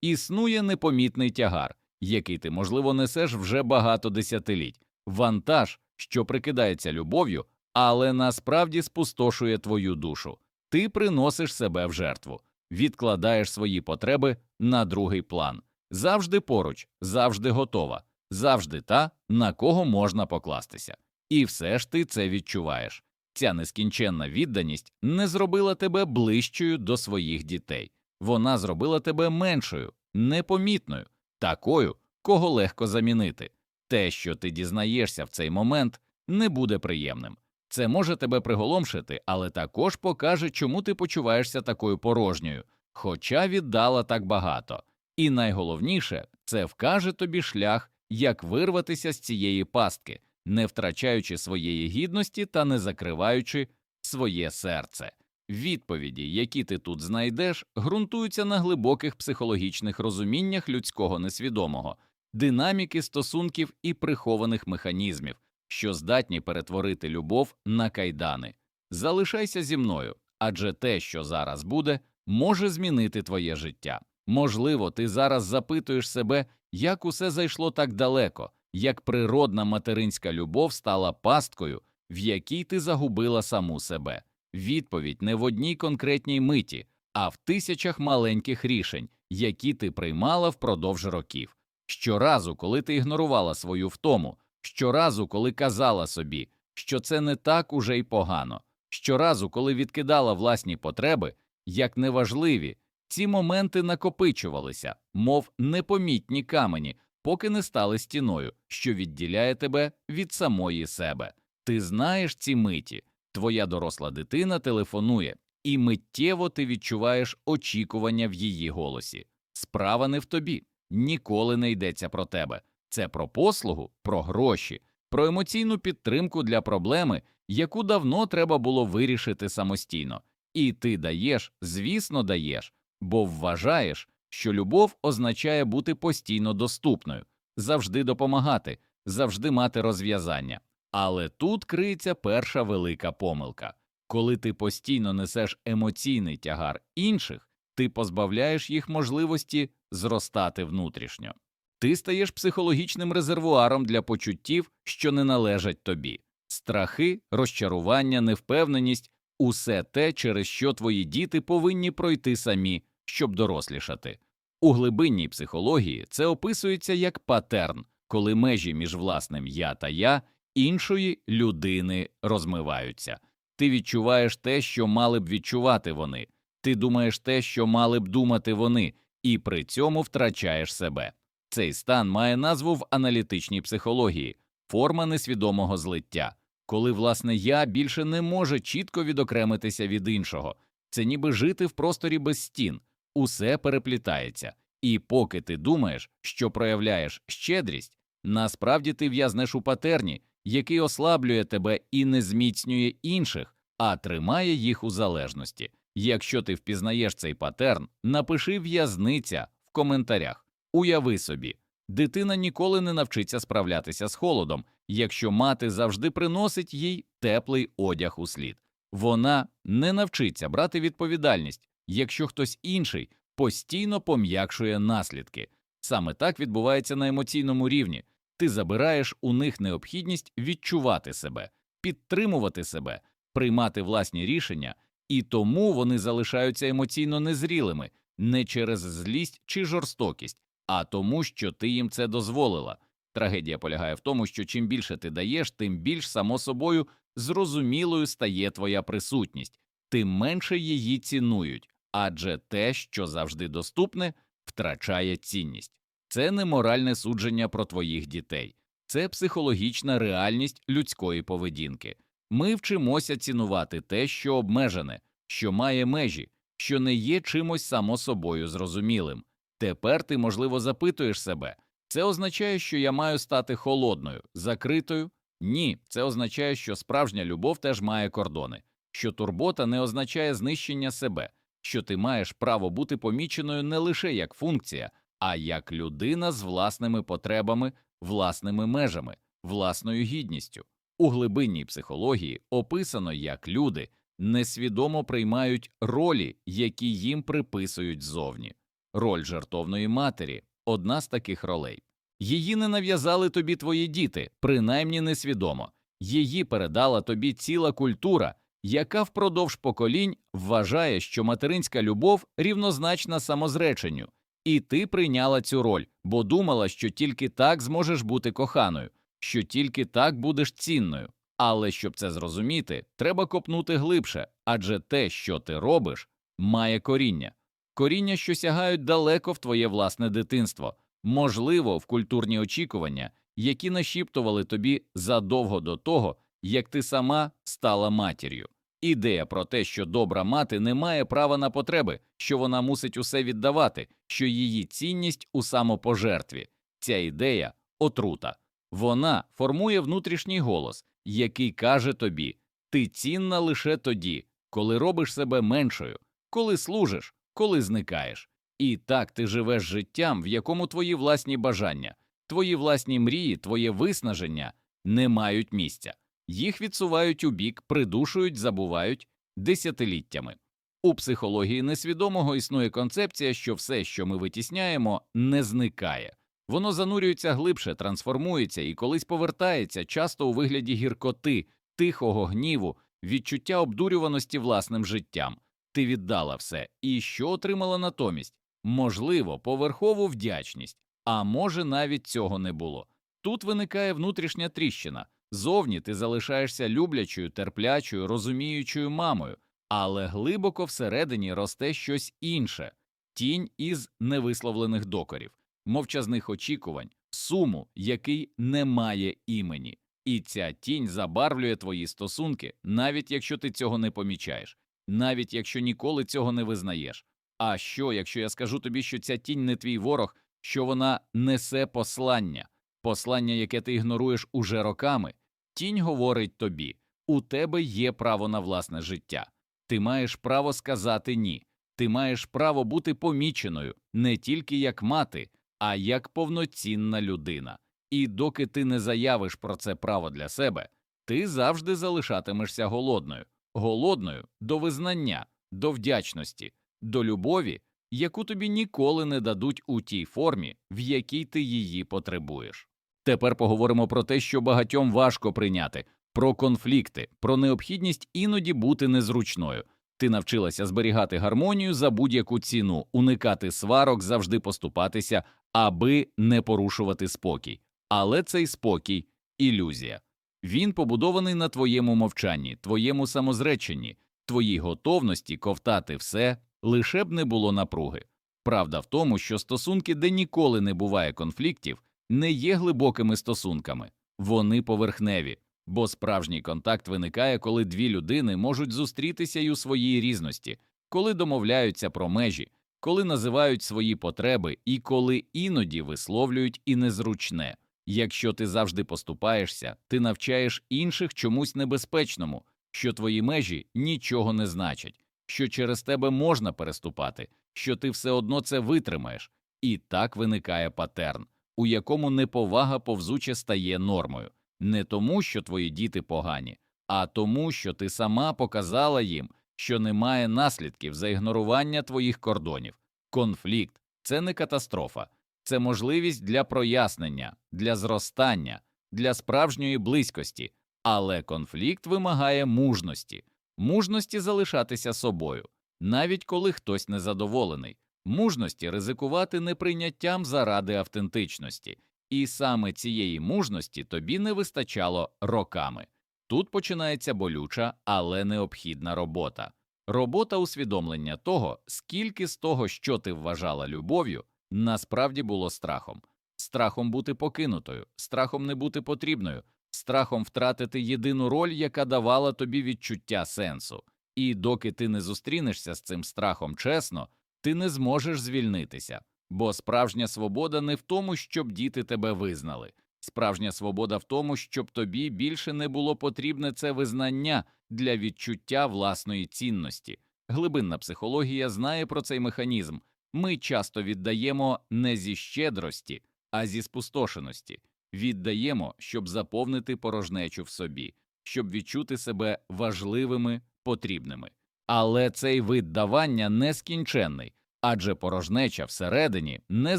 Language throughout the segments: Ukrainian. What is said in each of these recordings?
Існує непомітний тягар, який ти, можливо, несеш вже багато десятиліть, вантаж, що прикидається любов'ю, але насправді спустошує твою душу. Ти приносиш себе в жертву, відкладаєш свої потреби на другий план, завжди поруч, завжди готова, завжди та, на кого можна покластися. І все ж ти це відчуваєш. Ця нескінченна відданість не зробила тебе ближчою до своїх дітей, вона зробила тебе меншою, непомітною, такою, кого легко замінити. Те, що ти дізнаєшся в цей момент, не буде приємним. Це може тебе приголомшити, але також покаже, чому ти почуваєшся такою порожньою, хоча віддала так багато. І найголовніше, це вкаже тобі шлях, як вирватися з цієї пастки, не втрачаючи своєї гідності та не закриваючи своє серце. Відповіді, які ти тут знайдеш, ґрунтуються на глибоких психологічних розуміннях людського несвідомого, динаміки стосунків і прихованих механізмів, що здатні перетворити любов на кайдани. Залишайся зі мною, адже те, що зараз буде, може змінити твоє життя. Можливо, ти зараз запитуєш себе, як усе зайшло так далеко, як природна материнська любов стала пасткою, в якій ти загубила саму себе. Відповідь не в одній конкретній миті, а в тисячах маленьких рішень, які ти приймала впродовж років. Щоразу, коли ти ігнорувала свою втому, щоразу, коли казала собі, що це не так уже й погано, щоразу, коли відкидала власні потреби, як неважливі, ці моменти накопичувалися, мов непомітні камені, поки не стали стіною, що відділяє тебе від самої себе. Ти знаєш ці миті, твоя доросла дитина телефонує, і миттєво ти відчуваєш очікування в її голосі. Справа не в тобі, ніколи не йдеться про тебе. Це про послугу, про гроші, про емоційну підтримку для проблеми, яку давно треба було вирішити самостійно. І ти даєш, звісно, даєш, бо вважаєш, що любов означає бути постійно доступною, завжди допомагати, завжди мати розв'язання. Але тут криється перша велика помилка. Коли ти постійно несеш емоційний тягар інших, ти позбавляєш їх можливості зростати внутрішньо. Ти стаєш психологічним резервуаром для почуттів, що не належать тобі. Страхи, розчарування, невпевненість усе те, через що твої діти повинні пройти самі, щоб дорослішати. У глибинній психології це описується як патерн, коли межі між власним я та я іншої людини розмиваються. Ти відчуваєш те, що мали б відчувати вони, ти думаєш те, що мали б думати вони, і при цьому втрачаєш себе. Цей стан має назву в аналітичній психології форма несвідомого злиття, коли власне я більше не може чітко відокремитися від іншого, це ніби жити в просторі без стін, усе переплітається, і поки ти думаєш, що проявляєш щедрість, насправді ти в'язнеш у патерні, який ослаблює тебе і не зміцнює інших, а тримає їх у залежності. Якщо ти впізнаєш цей патерн, напиши в'язниця в коментарях. Уяви собі, дитина ніколи не навчиться справлятися з холодом, якщо мати завжди приносить їй теплий одяг у слід. Вона не навчиться брати відповідальність, якщо хтось інший постійно пом'якшує наслідки. Саме так відбувається на емоційному рівні. Ти забираєш у них необхідність відчувати себе, підтримувати себе, приймати власні рішення, і тому вони залишаються емоційно незрілими не через злість чи жорстокість, а тому, що ти їм це дозволила. Трагедія полягає в тому, що чим більше ти даєш, тим більш само собою зрозумілою стає твоя присутність, тим менше її цінують, адже те, що завжди доступне, втрачає цінність. Це не моральне судження про твоїх дітей, це психологічна реальність людської поведінки. Ми вчимося цінувати те, що обмежене, що має межі, що не є чимось само собою зрозумілим. Тепер ти, можливо, запитуєш себе це означає, що я маю стати холодною, закритою? Ні, це означає, що справжня любов теж має кордони, що турбота не означає знищення себе, що ти маєш право бути поміченою не лише як функція, а як людина з власними потребами, власними межами, власною гідністю. У глибинній психології описано, як люди несвідомо приймають ролі, які їм приписують ззовні. Роль жертовної матері одна з таких ролей. Її не нав'язали тобі твої діти, принаймні несвідомо. Її передала тобі ціла культура, яка впродовж поколінь вважає, що материнська любов рівнозначна самозреченню, і ти прийняла цю роль, бо думала, що тільки так зможеш бути коханою, що тільки так будеш цінною. Але щоб це зрозуміти, треба копнути глибше, адже те, що ти робиш, має коріння. Коріння, що сягають далеко в твоє власне дитинство, можливо, в культурні очікування, які нашіптували тобі задовго до того, як ти сама стала матір'ю. Ідея про те, що добра мати не має права на потреби, що вона мусить усе віддавати, що її цінність у самопожертві. Ця ідея отрута. Вона формує внутрішній голос, який каже тобі: ти цінна лише тоді, коли робиш себе меншою, коли служиш, коли зникаєш. І так ти живеш життям, в якому твої власні бажання, твої власні мрії, твоє виснаження не мають місця. Їх відсувають у бік, придушують, забувають десятиліттями. У психології несвідомого існує концепція, що все, що ми витісняємо, не зникає. Воно занурюється глибше, трансформується і колись повертається, часто у вигляді гіркоти, тихого гніву, відчуття обдурюваності власним життям. Ти віддала все, і що отримала натомість? Можливо, поверхову вдячність, а може, навіть цього не було. Тут виникає внутрішня тріщина. Зовні ти залишаєшся люблячою, терплячою, розуміючою мамою, але глибоко всередині росте щось інше тінь із невисловлених докорів, мовчазних очікувань, суму, який не має імені. І ця тінь забарвлює твої стосунки, навіть якщо ти цього не помічаєш, навіть якщо ніколи цього не визнаєш. А що, якщо я скажу тобі, що ця тінь не твій ворог, що вона несе послання, послання, яке ти ігноруєш уже роками? Тінь говорить тобі у тебе є право на власне життя, ти маєш право сказати ні, ти маєш право бути поміченою не тільки як мати, а як повноцінна людина. І доки ти не заявиш про це право для себе, ти завжди залишатимешся голодною, голодною до визнання, до вдячності, до любові, яку тобі ніколи не дадуть у тій формі, в якій ти її потребуєш. Тепер поговоримо про те, що багатьом важко прийняти, про конфлікти, про необхідність іноді бути незручною. Ти навчилася зберігати гармонію за будь-яку ціну, уникати сварок, завжди поступатися, аби не порушувати спокій. Але цей спокій ілюзія. Він побудований на твоєму мовчанні, твоєму самозреченні, твоїй готовності ковтати все, лише б не було напруги. Правда в тому, що стосунки, де ніколи не буває конфліктів, не є глибокими стосунками, вони поверхневі, бо справжній контакт виникає, коли дві людини можуть зустрітися й у своїй різності, коли домовляються про межі, коли називають свої потреби і коли іноді висловлюють і незручне. Якщо ти завжди поступаєшся, ти навчаєш інших чомусь небезпечному, що твої межі нічого не значать, що через тебе можна переступати, що ти все одно це витримаєш, і так виникає патерн, у якому неповага повзуче стає нормою, не тому, що твої діти погані, а тому, що ти сама показала їм, що немає наслідків за ігнорування твоїх кордонів. Конфлікт це не катастрофа, це можливість для прояснення, для зростання, для справжньої близькості, але конфлікт вимагає мужності, мужності залишатися собою, навіть коли хтось незадоволений, мужності ризикувати неприйняттям заради автентичності, і саме цієї мужності тобі не вистачало роками. Тут починається болюча, але необхідна робота. Робота усвідомлення того, скільки з того, що ти вважала любов'ю, насправді було страхом, страхом бути покинутою, страхом не бути потрібною, страхом втратити єдину роль, яка давала тобі відчуття сенсу. І доки ти не зустрінешся з цим страхом чесно, ти не зможеш звільнитися, бо справжня свобода не в тому, щоб діти тебе визнали. Справжня свобода в тому, щоб тобі більше не було потрібне це визнання для відчуття власної цінності. Глибинна психологія знає про цей механізм. Ми часто віддаємо не зі щедрості, а зі спустошеності, віддаємо, щоб заповнити порожнечу в собі, щоб відчути себе важливими, потрібними. Але цей вид давання нескінченний, адже порожнеча всередині не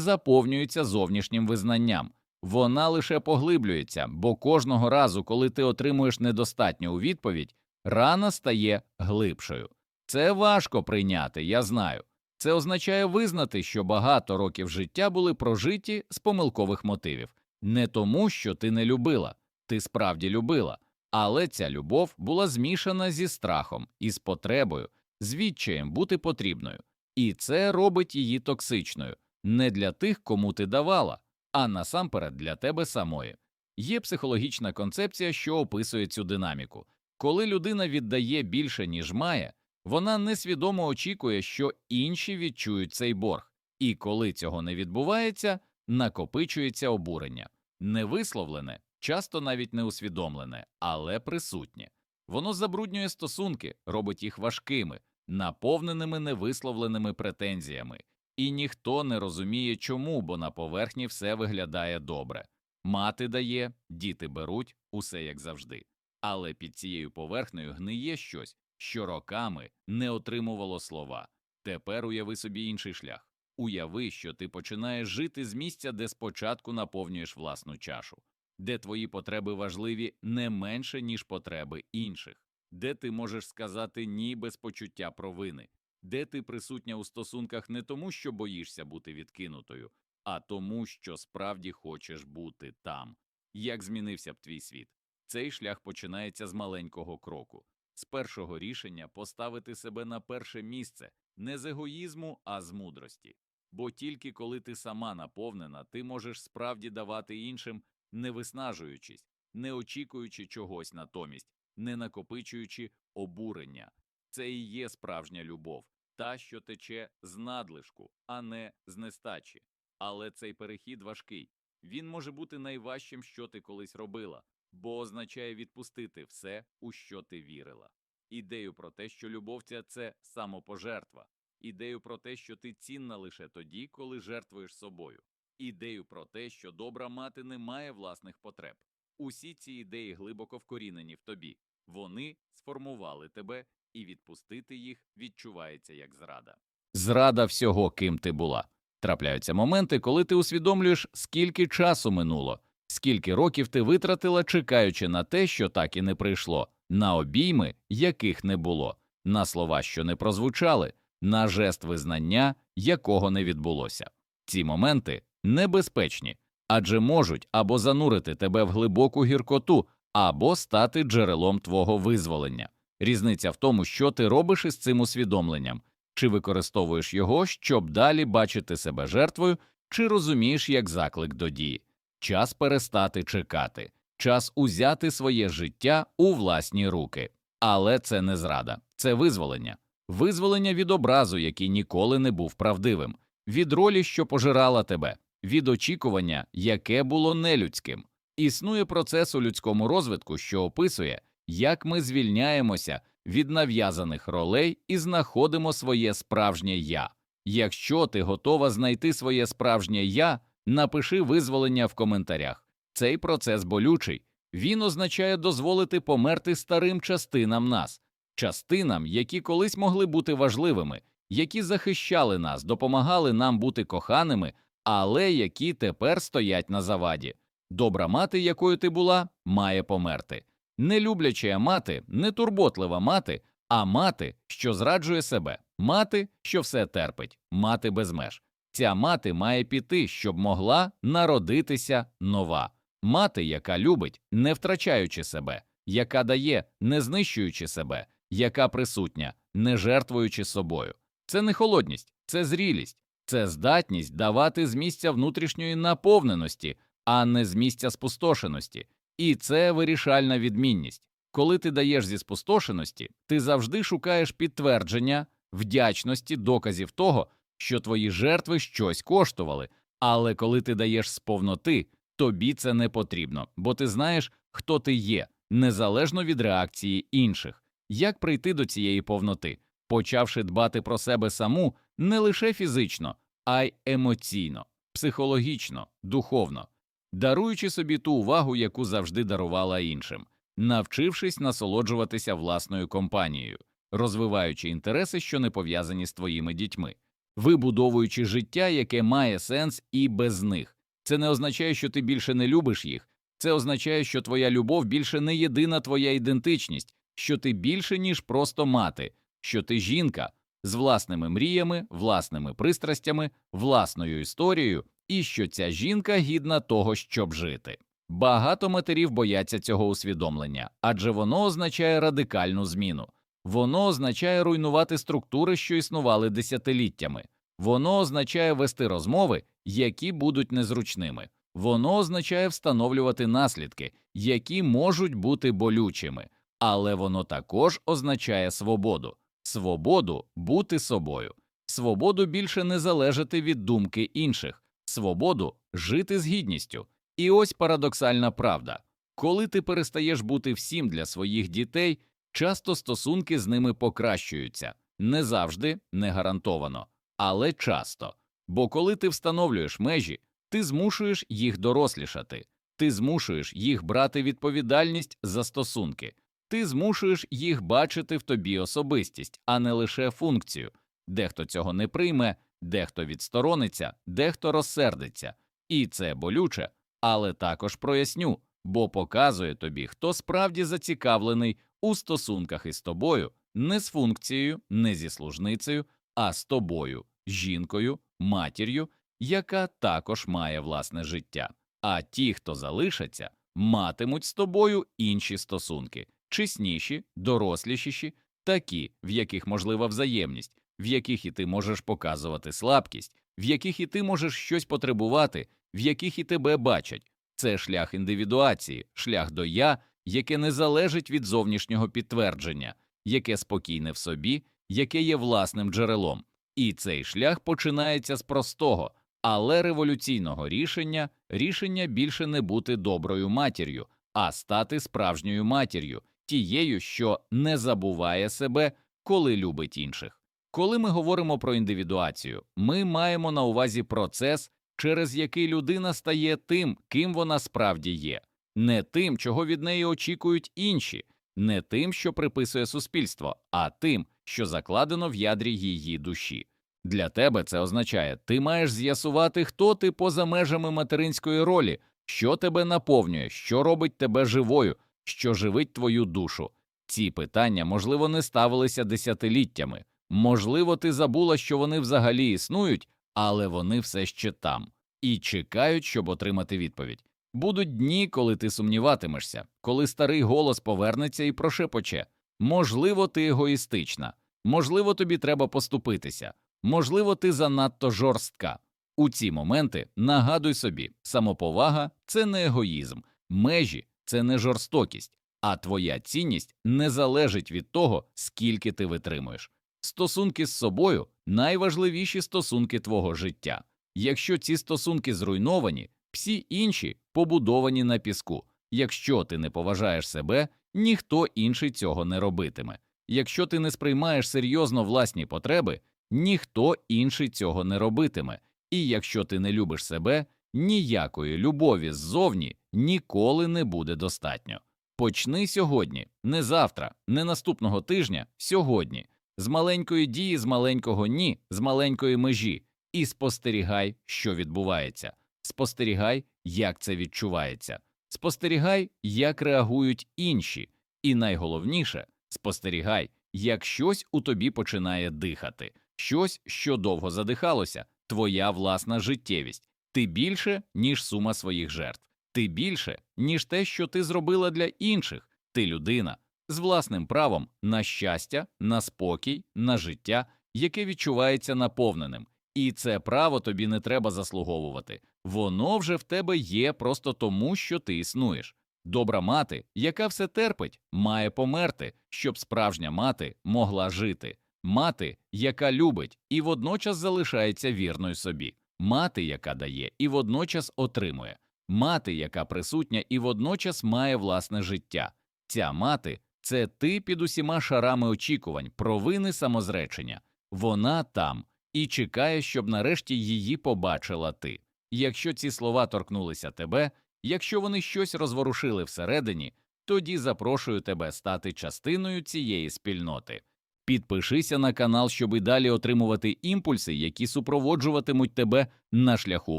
заповнюється зовнішнім визнанням, вона лише поглиблюється, бо кожного разу, коли ти отримуєш недостатню у відповідь, рана стає глибшою. Це важко прийняти, я знаю. Це означає визнати, що багато років життя були прожиті з помилкових мотивів, не тому, що ти не любила, ти справді любила, але ця любов була змішана зі страхом, із потребою, з відчаєм бути потрібною, і це робить її токсичною не для тих, кому ти давала, а насамперед для тебе самої. Є психологічна концепція, що описує цю динаміку. Коли людина віддає більше, ніж має, вона несвідомо очікує, що інші відчують цей борг, і коли цього не відбувається, накопичується обурення, невисловлене, часто навіть не усвідомлене, але присутнє. Воно забруднює стосунки, робить їх важкими, наповненими невисловленими претензіями, і ніхто не розуміє, чому, бо на поверхні все виглядає добре. Мати дає, діти беруть, усе як завжди. Але під цією поверхнею гниє щось, що роками не отримувало слова. Тепер уяви собі інший шлях. Уяви, що ти починаєш жити з місця, де спочатку наповнюєш власну чашу, де твої потреби важливі не менше, ніж потреби інших, де ти можеш сказати ні без почуття провини, де ти присутня у стосунках не тому, що боїшся бути відкинутою, а тому, що справді хочеш бути там. Як змінився б твій світ? Цей шлях починається з маленького кроку, з першого рішення поставити себе на перше місце не з егоїзму, а з мудрості. Бо тільки коли ти сама наповнена, ти можеш справді давати іншим, не виснажуючись, не очікуючи чогось натомість, не накопичуючи обурення. Це і є справжня любов, та, що тече з надлишку, а не з нестачі. Але цей перехід важкий. Він може бути найважчим, що ти колись робила, бо означає відпустити все, у що ти вірила. Ідею про те, що любов ця це самопожертва, ідею про те, що ти цінна лише тоді, коли жертвуєш собою, ідею про те, що добра мати не має власних потреб. Усі ці ідеї глибоко вкорінені в тобі, вони сформували тебе, і відпустити їх відчувається як зрада. Зрада всього, ким ти була. Трапляються моменти, коли ти усвідомлюєш, скільки часу минуло, скільки років ти витратила, чекаючи на те, що так і не прийшло, на обійми, яких не було, на слова, що не прозвучали, на жест визнання, якого не відбулося. Ці моменти небезпечні, адже можуть або занурити тебе в глибоку гіркоту, або стати джерелом твого визволення. Різниця в тому, що ти робиш із цим усвідомленням, чи використовуєш його, щоб далі бачити себе жертвою, чи розумієш як заклик до дії. Час перестати чекати, час узяти своє життя у власні руки. Але це не зрада, це визволення, визволення від образу, який ніколи не був правдивим, від ролі, що пожирала тебе, від очікування, яке було нелюдським. Існує процес у людському розвитку, що описує, як ми звільняємося від нав'язаних ролей і знаходимо своє справжнє я. Якщо ти готова знайти своє справжнє я, напиши визволення в коментарях. Цей процес болючий. Він означає дозволити померти старим частинам нас, частинам, які колись могли бути важливими, які захищали нас, допомагали нам бути коханими, але які тепер стоять на заваді. Добра мати, якою ти була, має померти. Не любляча мати, не турботлива мати, а мати, що зраджує себе, мати, що все терпить, мати без меж. Ця мати має піти, щоб могла народитися нова, мати, яка любить, не втрачаючи себе, яка дає, не знищуючи себе, яка присутня, не жертвуючи собою. Це не холодність, це зрілість, це здатність давати з місця внутрішньої наповненості, а не з місця спустошеності. І це вирішальна відмінність. Коли ти даєш зі спустошеності, ти завжди шукаєш підтвердження, вдячності, доказів того, що твої жертви щось коштували. Але коли ти даєш з повноти, тобі це не потрібно, бо ти знаєш, хто ти є, незалежно від реакції інших. Як прийти до цієї повноти, почавши дбати про себе саму не лише фізично, а й емоційно, психологічно, духовно даруючи собі ту увагу, яку завжди дарувала іншим, навчившись насолоджуватися власною компанією, розвиваючи інтереси, що не пов'язані з твоїми дітьми, вибудовуючи життя, яке має сенс і без них. Це не означає, що ти більше не любиш їх. Це означає, що твоя любов більше не єдина твоя ідентичність, що ти більше, ніж просто мати, що ти жінка з власними мріями, власними пристрастями, власною історією, і що ця жінка гідна того, щоб жити. Багато матерів бояться цього усвідомлення, адже воно означає радикальну зміну. Воно означає руйнувати структури, що існували десятиліттями. Воно означає вести розмови, які будуть незручними. Воно означає встановлювати наслідки, які можуть бути болючими, але воно також означає свободу, свободу бути собою, свободу більше не залежати від думки інших, свободу жити з гідністю. І ось парадоксальна правда. Коли ти перестаєш бути всім для своїх дітей, часто стосунки з ними покращуються. Не завжди, не гарантовано, але часто. Бо коли ти встановлюєш межі, ти змушуєш їх дорослішати, ти змушуєш їх брати відповідальність за стосунки, ти змушуєш їх бачити в тобі особистість, а не лише функцію. Дехто цього не прийме, дехто відсторониться, дехто розсердиться. І це болюче, але також проясню, бо показує тобі, хто справді зацікавлений у стосунках із тобою, не з функцією, не зі служницею, а з тобою, жінкою, матір'ю, яка також має власне життя. А ті, хто залишаться, матимуть з тобою інші стосунки, чесніші, дорослішіші, такі, в яких можлива взаємність, в яких і ти можеш показувати слабкість, в яких і ти можеш щось потребувати, в яких і тебе бачать. Це шлях індивідуації, шлях до я, яке не залежить від зовнішнього підтвердження, яке спокійне в собі, яке є власним джерелом. І цей шлях починається з простого, але революційного рішення рішення більше не бути доброю матір'ю, а стати справжньою матір'ю, тією, що не забуває себе, коли любить інших. Коли ми говоримо про індивідуацію, ми маємо на увазі процес, через який людина стає тим, ким вона справді є, не тим, чого від неї очікують інші, не тим, що приписує суспільство, а тим, що закладено в ядрі її душі. Для тебе це означає, ти маєш з'ясувати, хто ти поза межами материнської ролі, що тебе наповнює, що робить тебе живою, що живить твою душу. Ці питання, можливо, не ставилися десятиліттями, можливо, ти забула, що вони взагалі існують, але вони все ще там і чекають, щоб отримати відповідь. Будуть дні, коли ти сумніватимешся, коли старий голос повернеться і прошепоче можливо, ти егоїстична, можливо, тобі треба поступитися, можливо, ти занадто жорстка. У ці моменти нагадуй собі, самоповага це не егоїзм, межі це не жорстокість, а твоя цінність не залежить від того, скільки ти витримуєш. Стосунки з собою найважливіші стосунки твого життя. Якщо ці стосунки зруйновані, всі інші побудовані на піску. Якщо ти не поважаєш себе, ніхто інший цього не робитиме. Якщо ти не сприймаєш серйозно власні потреби, ніхто інший цього не робитиме. І якщо ти не любиш себе, ніякої любові ззовні ніколи не буде достатньо. Почни сьогодні, не завтра, не наступного тижня, сьогодні, з маленької дії, з маленького ні, з маленької межі, і спостерігай, що відбувається. Спостерігай, як це відчувається. Спостерігай, як реагують інші, і найголовніше спостерігай, як щось у тобі починає дихати, щось, що довго задихалося, твоя власна життєвість. Ти більше, ніж сума своїх жертв, ти більше, ніж те, що ти зробила для інших. Ти людина з власним правом на щастя, на спокій, на життя, яке відчувається наповненим. І це право тобі не треба заслуговувати, воно вже в тебе є просто тому, що ти існуєш. Добра мати, яка все терпить, має померти, щоб справжня мати могла жити, мати, яка любить і водночас залишається вірною собі, мати, яка дає і водночас отримує, мати, яка присутня і водночас має власне життя. Ця мати це ти під усіма шарами очікувань, провини самозречення. Вона там і чекає, щоб нарешті її побачила ти. Якщо ці слова торкнулися тебе, якщо вони щось розворушили всередині, тоді запрошую тебе стати частиною цієї спільноти. Підпишися на канал, щоб і далі отримувати імпульси, які супроводжуватимуть тебе на шляху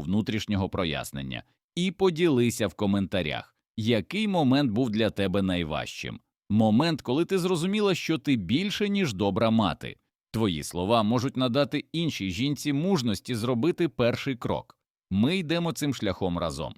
внутрішнього прояснення, і поділися в коментарях, який момент був для тебе найважчим. Момент, коли ти зрозуміла, що ти більше, ніж добра мати. Твої слова можуть надати іншій жінці мужності зробити перший крок. Ми йдемо цим шляхом разом.